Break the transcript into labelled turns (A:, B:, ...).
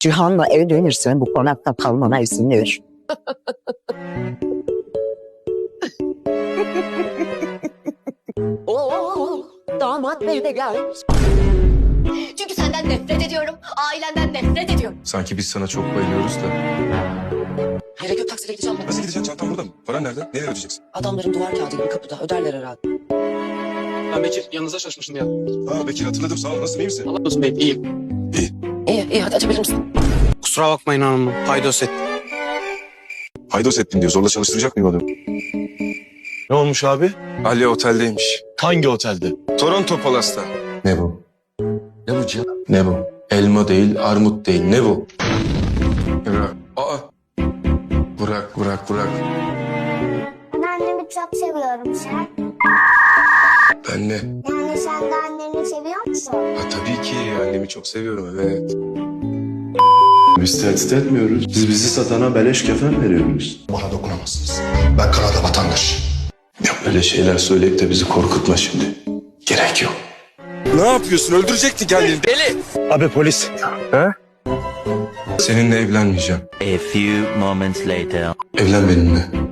A: Cihan'la evlenirsen bu konakta kalmana izin ver. Oo, damat bey de gelmiş.
B: Çünkü senden nefret ediyorum. Ailenden nefret ediyorum.
C: Sanki biz sana çok bayılıyoruz da.
D: Gerek yok taksiyle gideceğim ben.
C: Nasıl gideceksin? Çantan burada mı? Paran nerede? Nereye ödeyeceksin?
D: Adamların duvar kağıdı gibi kapıda öderler herhalde.
E: Ben Bekir yanınıza çalışmıştım ya.
C: Aa Bekir hatırladım. Sağ ol. Nasılsın? iyi misin?
E: Allah olsun bey iyiyim.
D: İyi hadi açabilir misin?
E: Kusura bakmayın hanım. Paydos et.
C: Haydos ettim diyor. Zorla çalıştıracak mıyım adamı?
F: Ne olmuş abi?
C: Ali oteldeymiş.
F: Hangi otelde?
C: Toronto Palas'ta. Ne bu? Ne bu Cihan? Ne bu? Elma değil, armut değil. Ne bu? Bırak. Aa. Bırak, bırak, bırak.
G: Ben annemi çok seviyorum sen.
C: Ben ne?
G: Yani sen de anneni seviyor musun?
C: Ha, tabii ki annemi çok seviyorum evet.
F: Biz tehdit etmiyoruz. Biz bizi satana beleş kefen veriyoruz.
H: Bana dokunamazsınız. Ben Kanada vatandaş.
C: Ya böyle şeyler söyleyip de bizi korkutma şimdi. Gerek yok. Ne yapıyorsun? Öldürecekti kendini.
F: Abi polis.
C: Seninle evlenmeyeceğim.
I: A few moments later.
C: Evlen benimle.